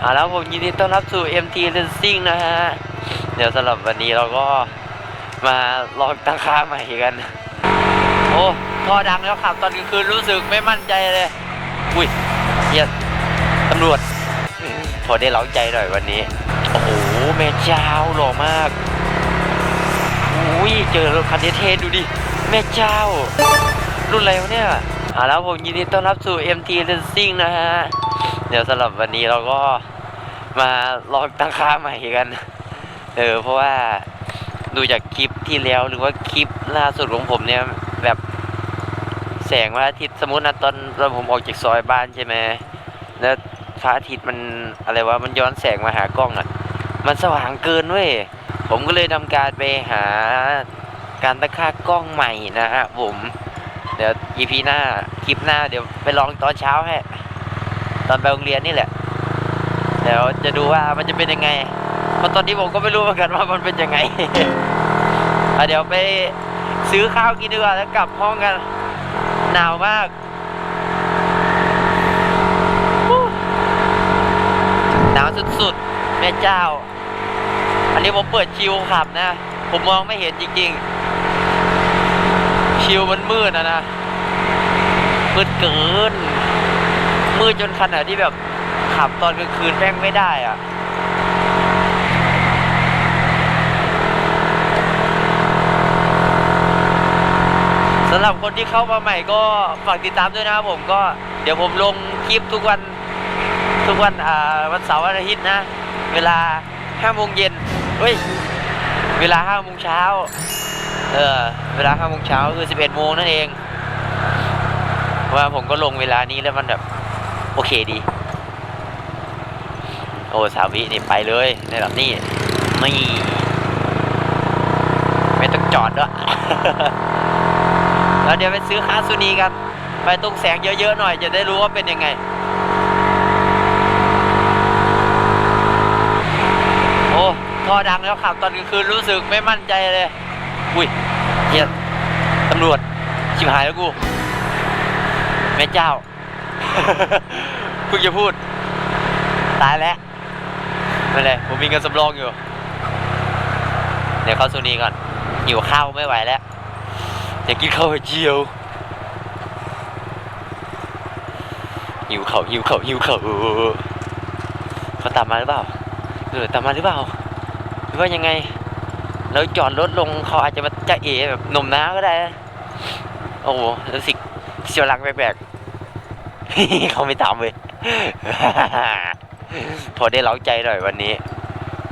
เอาแล้วผมยินดีต้อนรับสู่ MT Racing นะฮะ เดี๋ยวสำหรับวันนี้เราก็มาลองตั้งค่าใหม่กัน โอ้พอดังแล้วขับ ตอนกลางคืนรู้สึกไม่มั่นใจเลย อุ้ยเฮียตำรวจ พอได้เล้าใจหน่อยวันนี้ โอ้โหแม่เจ้าหล่อมากอุ้ยเจอรถคันเท่ๆดูดิ แม่เจ้า รุ่นอะไรวะเนี่ยอ่าแล้วผมยินดีต้อนรับสู่ MT Racing นะฮะ เดี๋ยวสำหรับวันนี้เราก็มาลองตั้งค่าใหม่กัน เออเพราะว่าดูจากคลิปที่แล้วหรือว่าคลิปล่าสุดของผมเนี่ยแบบแสงพระอาทิตย์สมมตินะตอนตอนผมออกจากซอยบ้านใช่ไหมแล้วพระอาทิตย์มันอะไรวะมันย้อนแสงมาหากล้องอะ่ะ มันสว่างเกินเว้ยผมก็เลยทำการไปหาการตั้งค่ากล้องใหม่นะฮะผม เดี๋ยว EP หน้าคลิปหน้าเดี๋ยวไปลองตอนเช้าให้ ตอนไปโรงเรียนนี่แหละ เดี๋ยวจะดูว่ามันจะเป็นยังไง เพราะตอนนี้ผมก็ไม่รู้เหมือนกันว่ามันเป็นยังไงอะเดี๋ยวไปซื้อข้าวกินดีกว่าแล้วกลับห้องกัน หนาวมาก หนาวสุดๆ แม่เจ้า อันนี้ผมเปิดชิวขับนะ ผมมองไม่เห็นจริงๆ ชิวมันมืดนะนะมืดเกิน มืดจนขนาดที่แบบขับตอนกลางคืนแม่งไม่ได้อะสำหรับคนที่เข้ามาใหม่ก็ฝากติดตามด้วยนะครับผมก็เดี๋ยวผมลงคลิปทุกวันทุกวันอ่าวันเสาร์วันอาทิตย์นะ เวลา5โมงเย็นเฮ้ย เวลา5โมงเช้าเออเวลา5โมงเช้าคือ 11โมงนั่นเอง ว่าผมก็ลงเวลานี้แล้วมันแบบ โอเคดี โอ้สาวินี่ไปเลยในแบบนี้ไม่ไม่ต้องจอดด้วยแล้วเดี๋ยวไปซื้อคาซูนีกันไปตรงแสงเยอะๆหน่อย จะได้รู้ว่าเป็นยังไงโอ้พอดังแล้วขับตอนกลางคืนรู้สึกไม่มั่นใจเลย อุ้ยเฮียตำรวจชิบหายแล้วกูแม่เจ้า เพิ่งจะพูด ตายแล้วไม่เลยผมมีเงินสำรองอยู่ เดี๋ยวเข้าซูนีก่อน หิวข้าวไม่ไหวแล้วอยากกินข้าวเจียวหิวเขาหิวเขาหิวเขาเขาตามมาหรือเปล่าเออตามมาหรือเปล่าหรือว่ายังไงแล้วจอดรถลงเขาอาจจะมาจะเอแบบหนมน้าก็ได้ โอ้โหรู้สึกเสียวหลังแปลกๆ เขาไม่ตามเลยพอได้เล้าใจหน่อยวันนี้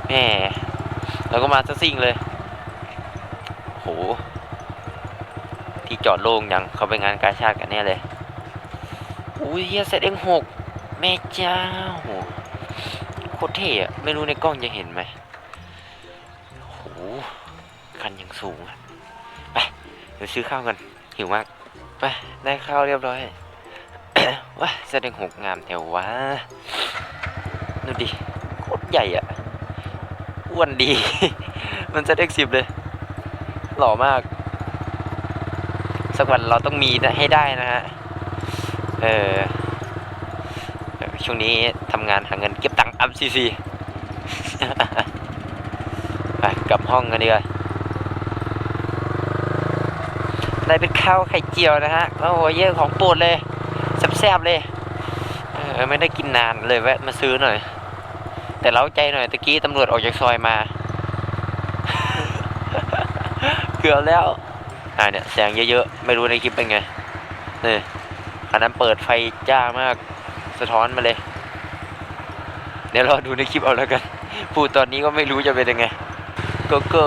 แหมเราก็มาซะซิ่งเลย โห ที่จอดโล่งยังเขาไปงานกาชาติกันแน่เลยอุ้ยเฮียเซตเอ็งหกแม่เจ้าโคตรเท่อะไม่รู้ในกล้องจะเห็นไหมโห คันยังสูงอะไป เดี๋ยวซื้อข้าวกันหิวมาก ไป ได้ข้าวเรียบร้อย ว้าเซตเอ็งหกงามแถววะดูดิโคตรใหญ่อะอ้วนดี มันจะเด็กสิบเลย หล่อมาก สักวันเราต้องมีนะให้ได้นะฮะ เออช่วงนี้ทำงานหาเงินเก็บตังค์อัพซีซีไปกลับห้องกันดีกว่าได้เป็นข้าวไข่เจียวนะฮะ โอ้โหเยอะของโปรดเลย แซ่บๆเลย เออไม่ได้กินนานเลยแวะมาซื้อหน่อย แต่เล้าใจหน่อยตะกี้ตำรวจออกจากซอยมา เกือบแล้ว อ่าเนี่ยแสงเยอะๆ ไม่รู้ในคลิปเป็นไงนี่คันนั้นเปิดไฟจ้ามากสะท้อนมาเลย เดี๋ยวรอดูในคลิปเอาแล้วกัน พูดตอนนี้ก็ไม่รู้จะเป็นยังไงโกโก้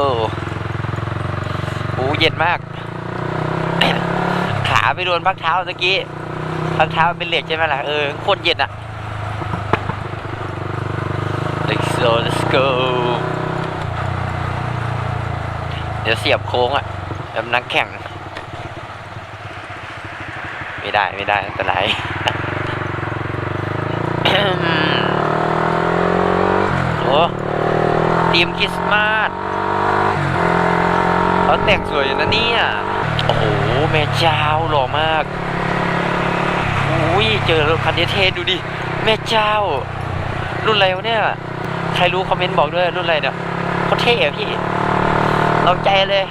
โอ้เย็นมาก ขาไปโดนพักเท้าตะกี้ พักเท้าเป็นเหล็กใช่ไหมล่ะ เออโคตรเย็นอะ Let's go let's go เดี๋ยวเสียบโค้งอะแบบนักแข่ง ไม่ได้ไม่ได้อันตรายโอ้ทีมคริสต์มาสเขาแต่งสวยอยู่นะเนี่ย โอ้โหแม่เจ้าหล่อมาก อุ้ยเจอรถคันเท่ดูดิ แม่เจ้า รุ่นอะไรวะเนี่ย ใครรู้คอมเมนต์บอกด้วยรุ่นอะไรเนี่ยโคตรเท่อะพี่ เราใจเลย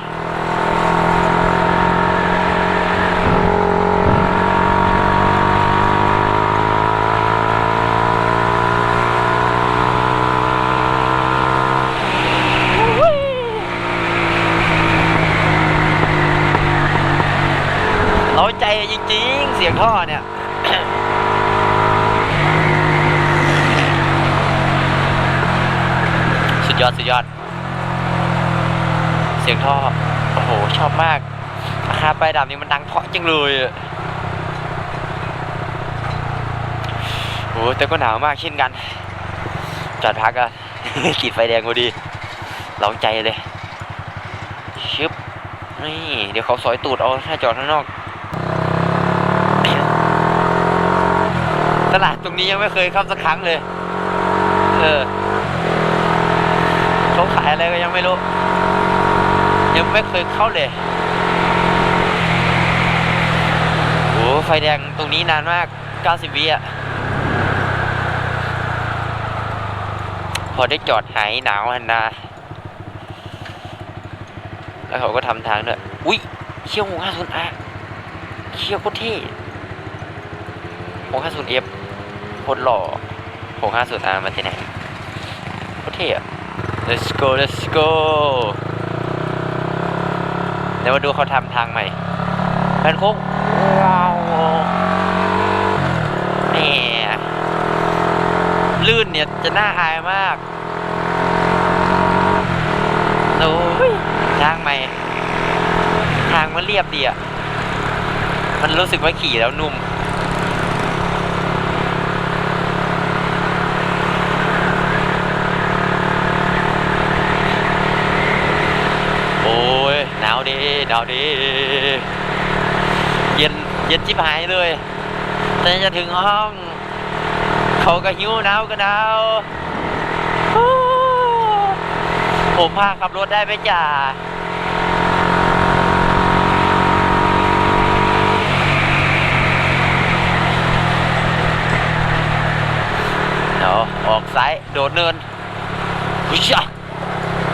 เราใจจริงๆ เสียงท่อเนี่ ยอด เสียงท่อ โอ้โห ชอบมากราคาปลายดำนี่มันดังเพราะจังเลยอะโอ้แต่ก็หนาวมากเช่นกัน จอดพักอะขีดไฟแดงพอดีเราใจเลยชึบนี่เดี๋ยวเขาสอยตูดเอาถ้าจอดข้างนอก ตลาดตรงนี้ยังไม่เคยเข้าสักครั้งเลย เออ เขาขายอะไรก็ยังไม่รู้ ยังไม่เคยเข้าเลยโอ้ไฟแดงตรงนี้นานมาก 90 วิอะ พอได้จอดหายหนาวหันนาแล้วเขาก็ทำทางด้วย อุ้ยเชี่ยวหกห้าศูนย์อาเชี่ยวโคตรเท่หกห้าศูนย์เอฟโคตรหล่อหกห้าศูนย์อามาที่ไหนโคตรเท่อะ let's go let's go เดี๋ยวมาดูเขาทำทางใหม่แพนโค้งว้าวแหมลื่นเนี่ยจะน่าอายมากโอ้ยทางใหม่ ทางมันเรียบดีอะ มันรู้สึกว่าขี่แล้วนุ่ม โอ้ยหนาวดีหนาวดีเย็นเย็นจิบหายเลยแต่จะถึงห้อง เขาก็หิวหนาวก็หนาวผมพาขับรถได้ไหมจ่าเดี๋ยวออกซ้าย โดดเนินวิชา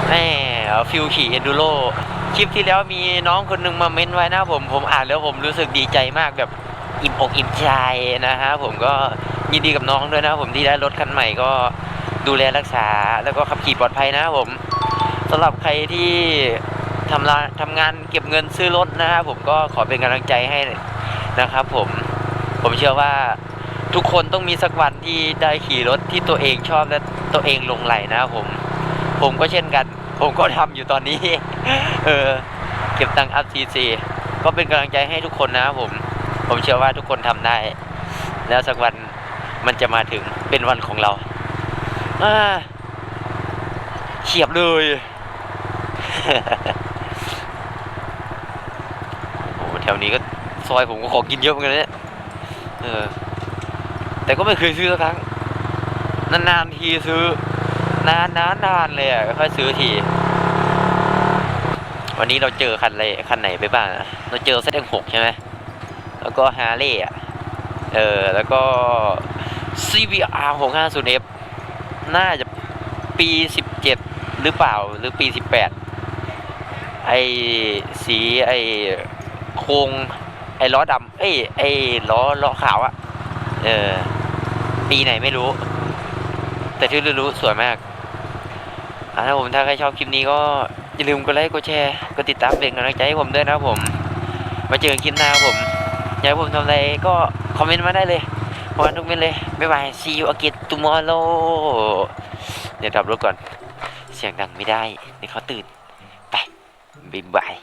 แม่ฟิวขี่เอนดูโร คลิปที่แล้วมีน้องคนหนึ่งมาเม้นไว้นะผมผมอ่านแล้วผมรู้สึกดีใจมากแบบอิ่มอกอิ่มใจนะฮะผมก็ยินดีกับน้องด้วยนะผมที่ได้รถคันใหม่ก็ดูแลรักษาแล้วก็ขับขี่ปลอดภัยนะผมสำหรับใครที่ทำาทำงานเก็บเงินซื้อรถนะฮะผมก็ขอเป็นกำลังใจให้นะครับผมผมเชื่อว่าทุกคนต้องมีสักวันที่ได้ขี่รถที่ตัวเองชอบและตัวเองลงไหลนะครับผม ผมก็เช่นกัน ผมก็ทำอยู่ตอนนี้ เออ เก็บตังค์อัพซีซีก็เป็นกำลังใจให้ทุกคนนะครับผม ผมเชื่อว่าทุกคนทำได้ แล้วสักวันมันจะมาถึงเป็นวันของเราอ่าเฉียบเลยโอ้โหแถวนี้ก็ซอยผมก็ของกินเยอะเหมือนกันเนี่ยเออ แต่ก็ไม่เคยซื้อสักครั้ง นานๆทีซื้อ นานนานนานเลยอะค่อยซื้อที วันนี้เราเจอคันอะไรคันไหนไปบ้างเราเจอเซตหกใช่ไหมแล้วก็ฮาร์เลย์อะ เออ แล้วก็ CBR 650F น่าจะปี 17 หรือเปล่าหรือปี 18 ไอสีไอโครงไอล้อดำเอ้ยไอล้อล้อขาวอะเออ ปีไหนไม่รู้ แต่ที่รู้สวยมาก ถ้าผมถ้าใครชอบคลิปนี้ก็อย่าลืมกดไลค์กดแชร์กดติดตามเป็นกำลังใจให้ผมด้วยนะครับผม มาเจอกันคลิปหน้าผมอยากให้ผมทำอะไรก็คอมเมนต์มาได้เลยพร้อมทุกเม็ดเลยบ๊ายบาย see you again tomorrow เดี๋ยวดับรถก่อน เสียงดังไม่ได้เดี๋ยวเขาตื่น ไปบ๊ายบาย